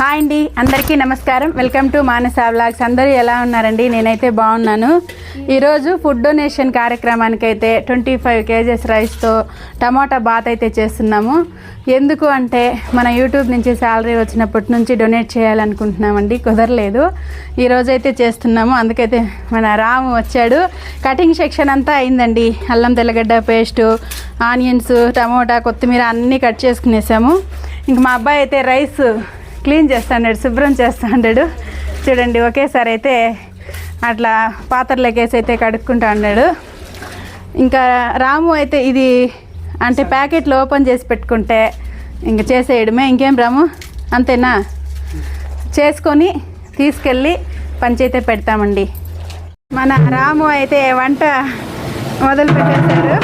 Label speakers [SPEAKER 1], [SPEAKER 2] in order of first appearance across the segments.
[SPEAKER 1] Hi అండి అందరికీ నమస్కారం. Welcome to Manasa vlogs. అందరూ ఎలా ఉన్నారండి? నేనైతే బాగున్నాను. ఈరోజు ఫుడ్ డొనేషన్ కార్యక్రమానికి అయితే ట్వంటీ ఫైవ్ కేజెస్ రైస్తో టమాటా బాత్ అయితే చేస్తున్నాము. ఎందుకు అంటే మన యూట్యూబ్ నుంచి శాలరీ వచ్చినప్పటి నుంచి డొనేట్ చేయాలనుకుంటున్నామండి. కుదరలేదు. ఈరోజు అయితే చేస్తున్నాము. అందుకైతే మన రాము వచ్చాడు. కటింగ్ సెక్షన్ అంతా అయిందండి. అల్లం తెల్లగడ్డ పేస్టు ఆనియన్స్ టమోటా కొత్తిమీర అన్నీ కట్ చేసుకునేసాము. ఇంక మా అబ్బాయి అయితే రైస్ క్లీన్ చేస్తాడు శుభ్రం చేస్తాడు. చూడండి ఒకేసారి అయితే అట్లా పాత్రలకేసి అయితే కడుక్కుంటా ఉన్నాడు. ఇంకా రాము అయితే ఇది అంటే ప్యాకెట్లు ఓపెన్ చేసి పెట్టుకుంటే ఇంక చేసేయడమే. ఇంకేం రాము? అంతేనా? చేసుకొని తీసుకెళ్ళి పంచైతే పెడతామండి. మన రాము అయితే వంట మొదలు పెట్టేశారు.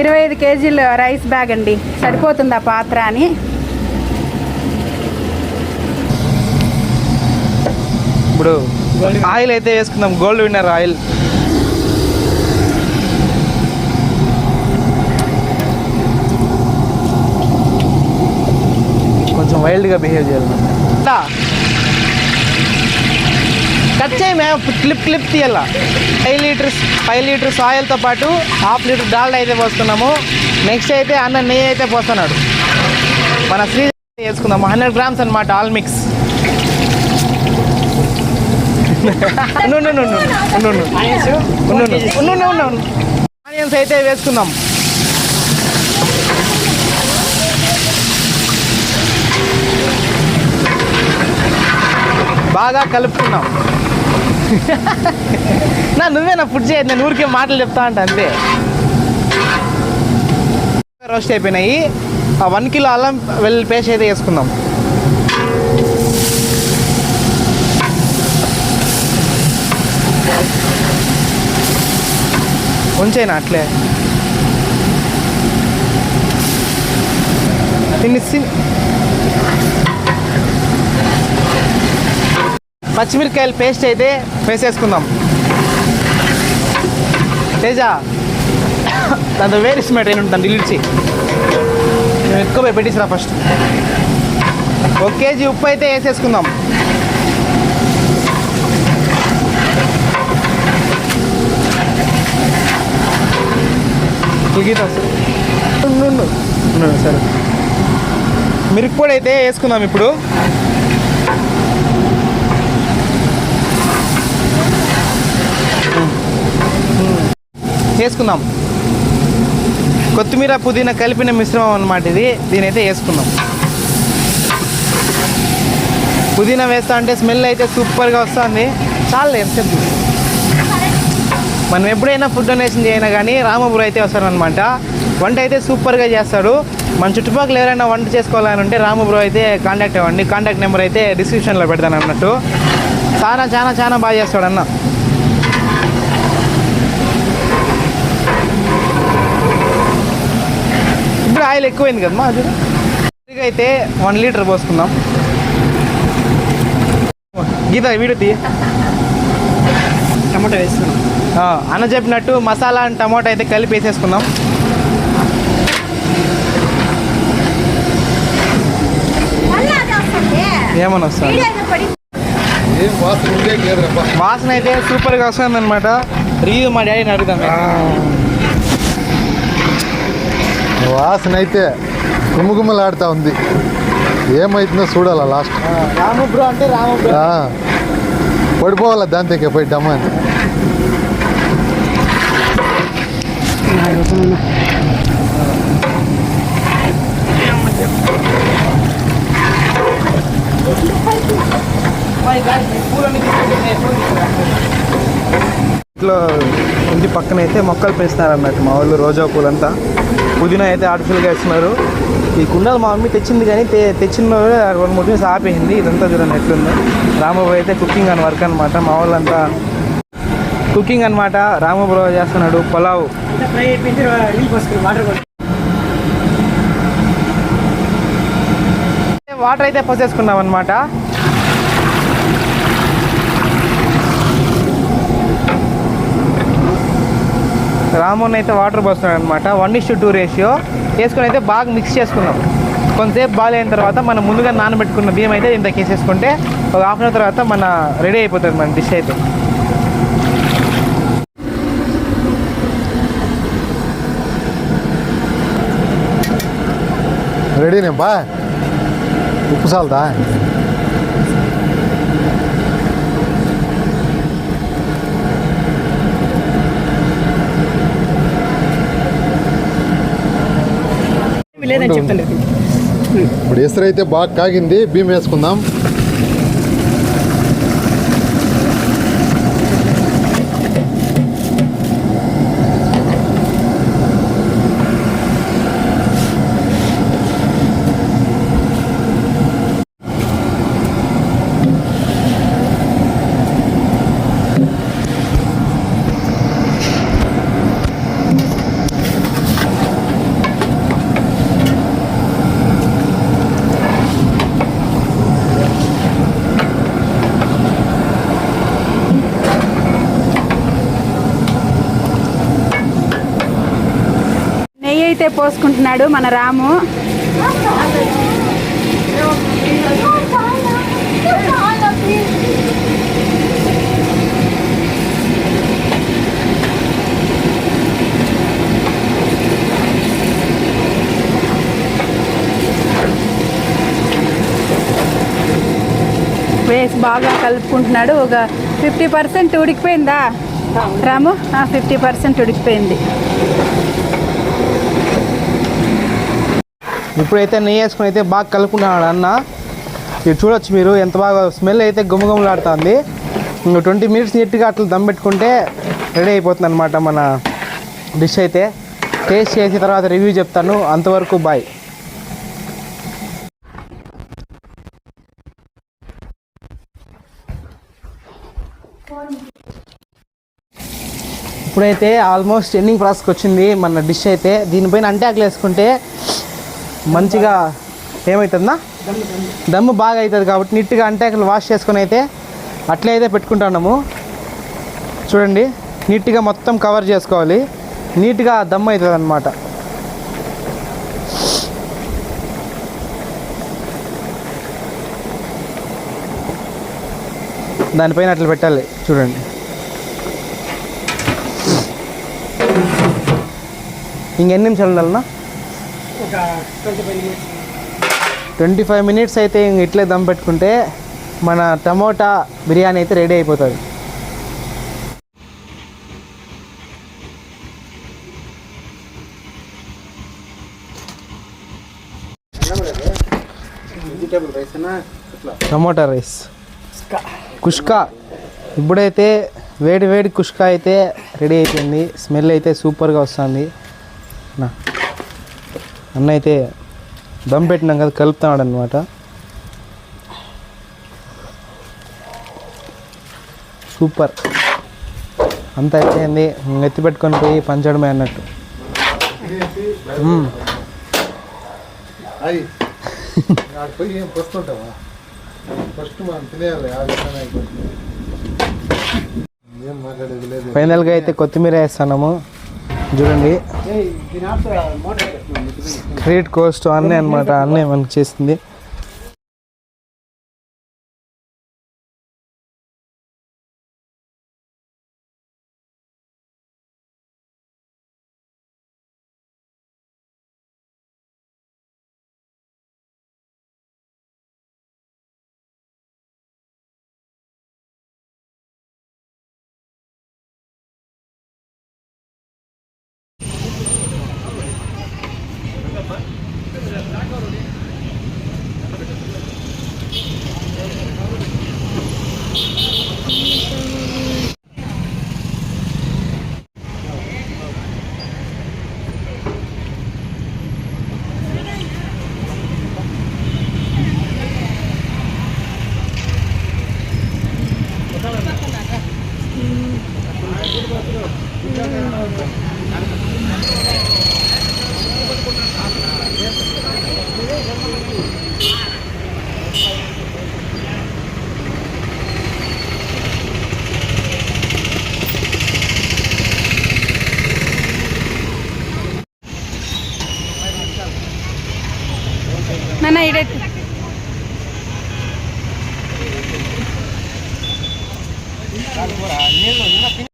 [SPEAKER 1] ఇరవై ఐదు కేజీలు రైస్ బ్యాగ్ అండి. సరిపోతుంది ఆ పాత్ర అని?
[SPEAKER 2] ఇప్పుడు ఆయిల్ అయితే వేసుకుందాం. Gold winner oil. కొంచెం వైల్డ్గా బిహేవ్ చేయాలి కట్ మేము క్లిప్ క్లిప్ తీయాల. ఫైవ్ లీటర్స్ ఫైవ్ లీటర్స్ ఆయిల్తో పాటు హాఫ్ లీటర్ డాల్డా అయితే పోస్తున్నాము. నెక్స్ట్ అయితే అన్న నెయ్యి అయితే పోస్తున్నాడు. మన శ్రీ వేసుకుందాము హండ్రెడ్ గ్రామ్స్ అనమాట ఆల్ మిక్స్ ఆనియన్స్ అయితే వేసుకుందాం. బాగా కలుపుకున్నాం నా నువ్వే నా ఫుడ్ చేయదు నేను ఊరికే మాటలు చెప్తా అంట అంతే. రోస్ట్ అయిపోయినాయి. ఆ వన్ కిలో అల్లం వెల్లుల్లి పేస్ట్ అయితే వేసుకుందాం. ఉంచేనా అట్లే? తినిసి సి- పేస్ట్ అయితే వేసేసుకుందాం. తేజ దాంతో వేరే స్మెట్ అయిన ఉంటాను డిలీట్ మేము ఎక్కువ పోయి ఫస్ట్ ఒక కేజీ ఉప్పు అయితే వేసేసుకుందాం. సరే. మిరప పొడి అయితే వేసుకుందాం ఇప్పుడు. వేసుకుందాం. కొత్తిమీర పుదీనా కలిపిన మిశ్రమం అనమాట ఇది. దీని అయితే వేసుకుందాం. పుదీనా వేస్తా అంటే స్మెల్ అయితే సూపర్గా వస్తుంది. చాలా ఎంతసేపు? మనం ఎప్పుడైనా ఫుడ్ డొనేషన్ చేయనా కానీ రామపురం అయితే వస్తారనమాట వంట అయితే సూపర్గా చేస్తాడు. మన చుట్టుపక్కల ఎవరైనా వంట చేసుకోవాలని ఉంటే రామపురం అయితే కాంటాక్ట్ అవ్వండి. కాంటాక్ట్ నెంబర్ అయితే డిస్క్రిప్షన్లో పెడతాను అన్నట్టు. చాలా చాలా చాలా బాగా చేస్తాడు అన్న. ఇప్పుడు ఆయిల్ ఎక్కువైంది కదమ్మా అది? అయితే వన్ లీటర్ పోసుకుందాం. గీత వీడియో తీ
[SPEAKER 3] టమాటో వేస్తున్నాం.
[SPEAKER 2] అన్న చెప్పినట్టు మసాలా అండ్ టమాటా అయితే కలిపి వేసేసుకుందాం. ఏమని వస్తుంది?
[SPEAKER 4] ఏం వాసన
[SPEAKER 2] అయితే సూపర్గా వస్తుంది అనమాట రివ్యూ మా డాడీని అడుగుతాం
[SPEAKER 4] వాసన అయితే గుమగుమలాడుతా ఉంది. ఏమైతుందో చూడాలా లాస్ట్.
[SPEAKER 2] రాము బ్రో అంటే రాము బ్రో.
[SPEAKER 4] పడిపోవాలా దాంతోకే పోయి డమ్మని.
[SPEAKER 2] ఇంట్లో ఇంటి పక్కన అయితే మొక్కలు పెంచుతున్నారు అన్నట్టు మా వాళ్ళు రోజా పూలంతా. పుదీనా అయితే ఆర్టిఫిషియల్గా ఇస్తున్నారు ఈ కుండలు మా మమ్మీ తెచ్చింది కానీ తె తెచ్చిన రెండు మూడు ఆపేసింది. ఇదంతా చూడండి ఎట్లుంది. రామబాబు అయితే కుకింగ్ అని వర్క్ అనమాట మా వాళ్ళంతా కుకింగ్ అనమాట రామబాబు చేస్తున్నాడు. పులావ్.
[SPEAKER 3] వాటర్
[SPEAKER 2] అయితే పోసేసుకున్నాం అనమాట రామోన్ అయితే వాటర్ పోస్తున్నాడు అనమాట వన్ ఇస్ టూ రేషియో. వేసుకొని అయితే బాగా మిక్స్ చేసుకున్నాం కొంతసేపు బాయిల్ అయిన తర్వాత మనం ముందుగా నానబెట్టుకున్న బియ్యం అయితే ఇంత వేసేసుకుంటే ఒక హాఫ్ అన్ అవర్ తర్వాత మన రెడీ అయిపోతుంది మన డిష్ అయితే.
[SPEAKER 4] రెడీనే బా. ఉప్పు సాల్దా ఇప్పుడు ఎసరు అయితే బాగా కాగింది బియ్యం వేసుకుందాం
[SPEAKER 1] నెయ్యి అయితే పోసుకుంటున్నాడు మన రాము. వేసి బాగా కలుపుకుంటున్నాడు. ఒక ఫిఫ్టీ పర్సెంట్ ఉడికిపోయిందా? రాము? ఫిఫ్టీ పర్సెంట్ ఉడికిపోయింది.
[SPEAKER 2] ఇప్పుడైతే నెయ్యి వేసుకుని అయితే బాగా కలుపుకున్నాడు అన్న. ఇది చూడొచ్చు మీరు ఎంత బాగా స్మెల్ అయితే గుమగుమలాడుతుంది. ట్వంటీ మినిట్స్ నీట్గా అట్లా దమ్ పెట్టుకుంటే రెడీ అయిపోతుంది అనమాట మన డిష్ అయితే. టేస్ట్ చేసిన తర్వాత రివ్యూ చెప్తాను. అంతవరకు బాయ్. ఇప్పుడైతే ఆల్మోస్ట్ ఎండింగ్ ప్రాసెస్కి వచ్చింది మన డిష్ అయితే. దీనిపైన అంటాకులు వేసుకుంటే మంచిగా ఏమవుతుందా దమ్ము బాగా అవుతుంది కాబట్టి నీట్గా అంటాకులు వాష్ చేసుకొని అయితే అట్లే అయితే పెట్టుకుంటున్నాము. చూడండి నీట్గా మొత్తం కవర్ చేసుకోవాలి. నీట్గా దమ్ అవుతుంది అనమాట దానిపైన అట్లా పెట్టాలి చూడండి. ఇంకెన్ని నిమిషాలు ఉండాలన్నా?
[SPEAKER 3] ఒక twenty five minutes
[SPEAKER 2] twenty five minutes అయితే ఇంక ఇట్లే దమ్ పెట్టుకుంటే మన టమోటా బిర్యానీ అయితే రెడీ అయిపోతుంది. Tomato rice. కుష్కా. ఇప్పుడైతే వేడి వేడి కుష్కా అయితే రెడీ అయిపోయింది. స్మెల్ అయితే సూపర్గా వస్తుంది. నా. అన్న అయితే దమ్ పెట్టినాం కదా కలుపుతున్నాడు అనమాట సూపర్. అంతా అయిపోయింది. ఎత్తి పెట్టుకొని పోయి పంచడమే అన్నట్టు. ఫైనల్గా అయితే కొత్తిమీర వేస్తున్నాము. చూడండి. క్రెడిట్ కోస్ట్ అన్నీ అనమాట అన్నీ మనకి చేసింది. ఆ